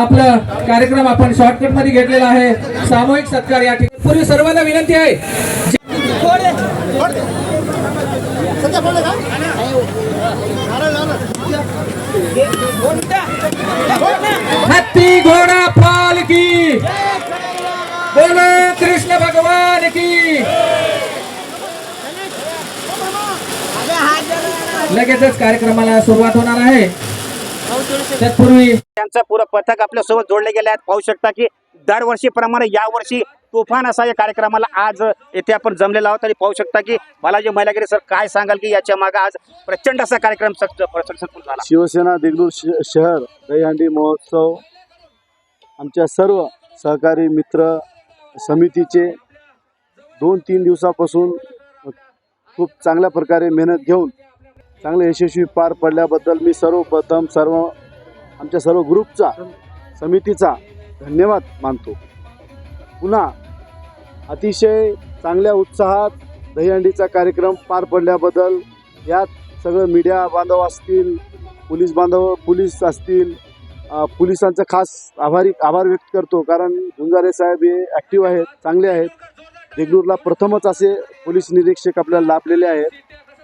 आपलं कार्यक्रम आपण शॉर्टकटमध्ये घेतलेला आहे. सामूहिक सत्कार या ठिकाणी. पूर्वी सर्वांना विनंती आहे. हत्ती घोडा पालकी बोलो कृष्ण भगवान की. लगेचच कार्यक्रमाला सुरुवात होणार आहे. तत्पूर्वी त्यांचं पुरं पथक आपल्यासोबत जोडले गेले आहेत. पाहू शकता की दरवर्षीप्रमाणे यावर्षी तुफान असा या कार्यक्रमाला आज येथे आपण जमलेलो आहोत. आणि पाहू शकता की बालाजी महिलागिरी सर काय सांगाल की याच्या मागे आज प्रचंड असा कार्यक्रम सक्सेसफुल झाला. शिवसेना देगलूर श- शहर दहीहंडी महोत्सव आमच्या सर्व सहकारी मित्र समितीचे दोन तीन दिवसापासून खूप चांगल्या प्रकारे मेहनत घेऊन चांगले यशस्वी पार पडल्याबद्दल मी सर्वप्रथम सर्व आमच्या सर्व ग्रुपचा समितीचा धन्यवाद मानतो. पुन्हा अतिशय चांगल्या उत्साहात दहीहंडीचा कार्यक्रम पार पडल्याबद्दल यात सगळं मीडिया बांधव असतील पोलीस बांधव पोलीस असतील पोलिसांचा खास आभारी आभार व्यक्त करतो कारण झुंजारे साहेब हे ॲक्टिव्ह आहेत चांगले आहेत. देगलूरला प्रथमच असे पोलीस निरीक्षक आपल्याला लाभलेले आहेत.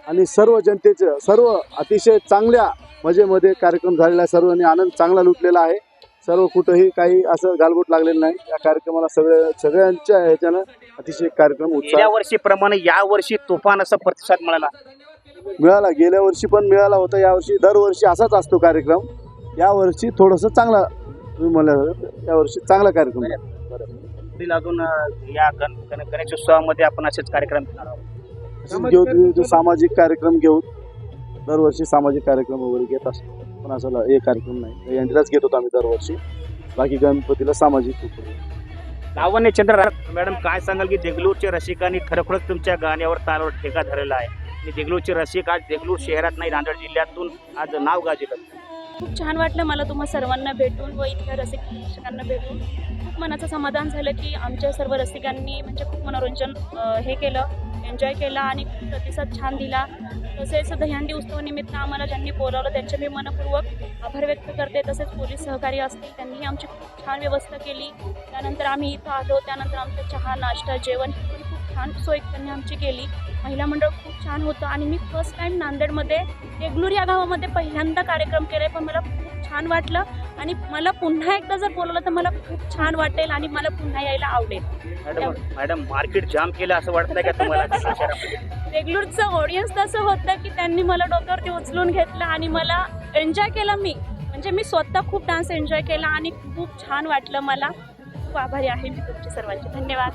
आणि सर्व जनतेचं सर्व अतिशय चांगल्या मजेमध्ये कार्यक्रम झालेला आहे. सर्वांनी आनंद चांगला लुटलेला आहे. सर्व कुठंही काही असं गालबोट लागलेलं नाही. या कार्यक्रमाला सगळ्या सगळ्यांच्या ह्याच्यानं अतिशय कार्यक्रम गेल्या उत्साह वर्षीप्रमाणे यावर्षी तुफान असा प्रतिसाद मिळाला. मिळाला. गेल्या वर्षी पण मिळाला होता. यावर्षी दरवर्षी असाच असतो कार्यक्रम. यावर्षी थोडंसं चांगला तुम्ही म्हणलं यावर्षी चांगला कार्यक्रम. पुढील अजून अं, या गण गण- गणेशोत्सवामध्ये आपण असेच कार्यक्रम घेणार आहोत. विविध सामाजिक कार्यक्रम घेऊ दरवर्षी सामाजिक कार्यक्रम वगैरे घेत असतो. पण असं हे कार्यक्रम नाही. यांच्याच घेत होतो आम्ही दरवर्षी. बाकी गणपतीला सामाजिक. लावण्य चंद्र मॅडम काय सांगाल की देगलूरच्या रसिकांनी खरोखरच तुमच्या गाण्यावर तालावर ठेका धरलेला आहे? आणि देगलूरचे रसिक आज देगलूर शहरात नाही नांदेड जिल्ह्यातून आज नाव गाजलं खूप छान वाटलं मला तुम्हा सर्वांना भेटून व इथल्या रसिक प्रेक्षकांना भेटून. खूप मनाचं समाधान झालं की आमच्या सर्व रसिकांनी म्हणजे खूप मनोरंजन हे केलं एन्जॉय केला आणि खूप प्रतिसाद छान दिला. तसेच दह्यांडी उत्सवानिमित्त आम्हाला ज्यांनी बोलावलं त्यांचे मी मनपूर्वक आभार व्यक्त करते. तसेच पोलीस सहकारी असतील त्यांनीही आमची खूप छान व्यवस्था केली. त्यानंतर आम्ही इथं आलो त्यानंतर आमचं चहा नाश्ता जेवण छान सोय त्यांनी आमची केली. महिला मंडळ खूप छान होतं आणि मी फर्स्ट टाईम नांदेडमध्ये देगलूर या गावामध्ये पहिल्यांदा कार्यक्रम केला आहे पण मला खूप छान वाटलं आणि मला पुन्हा एकदा जर बोलवलं तर मला खूप छान वाटेल आणि मला पुन्हा यायला आवडेल. मॅडम मॅडम मार्केट जाम केलं असं वाटतंय का तुम्हाला? देगलूरचं ऑडियन्स तसं होतं की त्यांनी मला डोक्यावरती उचलून घेतलं आणि मला एन्जॉय केलं मी. म्हणजे मी स्वतः खूप डान्स एन्जॉय केला आणि खूप छान वाटलं मला. खूप आभारी आहे मी तुमची सर्वांची. धन्यवाद.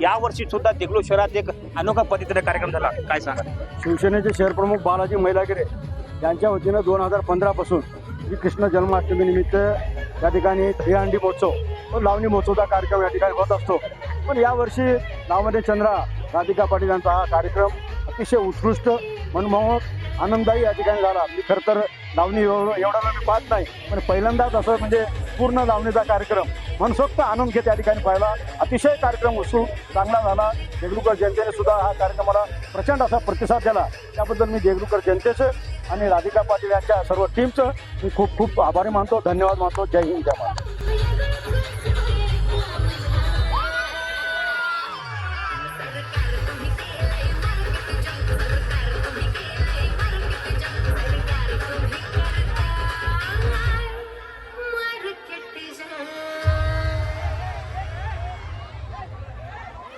या वर्षी सुद्धा देगलूर शहरात एक अनोखा पद्धतीने कार्यक्रम झाला. काय सांगा शिवसेनेचे शहरप्रमुख बालाजी महिलागिरे यांच्या वतीनं दोन हजार पंधरापासून श्रीकृष्ण जन्माष्टमी निमित्त या ठिकाणी दहीहंडी महोत्सव व लावणी महोत्सवचा कार्यक्रम या ठिकाणी होत असतो. पण यावर्षी लावणे चंद्रा राधिका पाटील यांचा हा कार्यक्रम अतिशय उत्कृष्ट मनमोहक आनंददायी या ठिकाणी झाला. मी खरं तर लावणी एवढं एवढा मी पाहत नाही पण पहिल्यांदाच असं म्हणजे पूर्ण लावणीचा कार्यक्रम मनसोक्त आनंद घेत या ठिकाणी पाहिला अतिशय कार्यक्रम उत्सुक चांगला झाला. देगलूकर जनतेने सुद्धा हा कार्यक्रमाला प्रचंड असा प्रतिसाद दिला. त्याबद्दल मी देगलूकर जनतेचं आणि राधिका पाटील यांच्या सर्व टीमचं मी खूप खूप आभारी मानतो. धन्यवाद मानतो. जय हिंद जय महाराज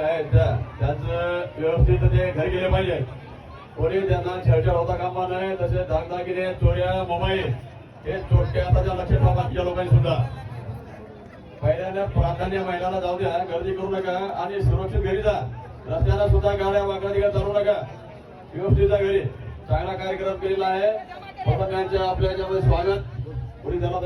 आहेत त्यांचं व्यवस्थित ते घर गेले पाहिजे. कोणी त्यांना छेडछाड होता कामा नये तसे दागदागिने चोऱ्या मोबाईल हे चोरटे आता त्या लक्षात ठेवा बाकीच्या लोकांनी सुद्धा. पहिल्यांदा प्राधान्य महिलांना जाऊ द्या गर्दी करू नका आणि सुरक्षित घरी जा. रस्त्याला सुद्धा गाड्या वाकड्या चालू नका. व्यवस्थित जा घरी. चांगला कार्यक्रम केलेला आहे. पथकांच्या आपल्या याच्यामध्ये स्वागत. कोणी त्यांना